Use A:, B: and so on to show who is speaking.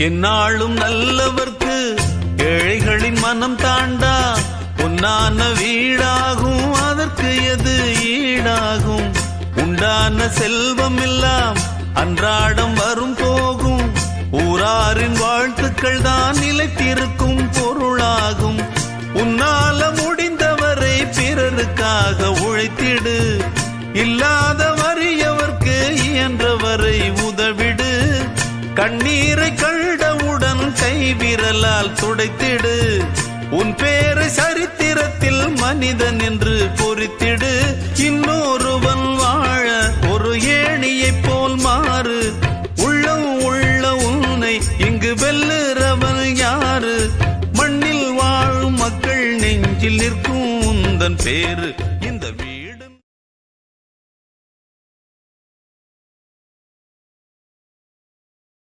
A: என்னாலும் நல்லவர்க்கு ஏழைகளின் மனம் தாண்டா. பொன்னான வீடாகும் அதற்கு எது ஈடாகும்? உண்டான செல்வம் எல்லாம் அன்றாடம் வரும் போகும். ஊராரின் வாழ்த்துக்கள் தான் நிலைத்திருக்கும் பொருளாகும். உன்னால முடிந்தவரை பிறருக்காக உழைத்திடு. இல்லாத வறியவர்க்கு இயன்றவரை உதவிடு. கண்ணீரை கண் துடைத்திடு. உன் பேரை சரித்திரத்தில் மனிதன் என்று பொறித்திடு. இன்னொருவன் வாழ ஒரு ஏணியைப் போல் மாறு. உள்ளம் உள்ள உன்னை இங்கு வெல்லுறவன் யாரு? மண்ணில் வாழும் மக்கள் நெஞ்சில் நிற்கும் உந்தன் பேரு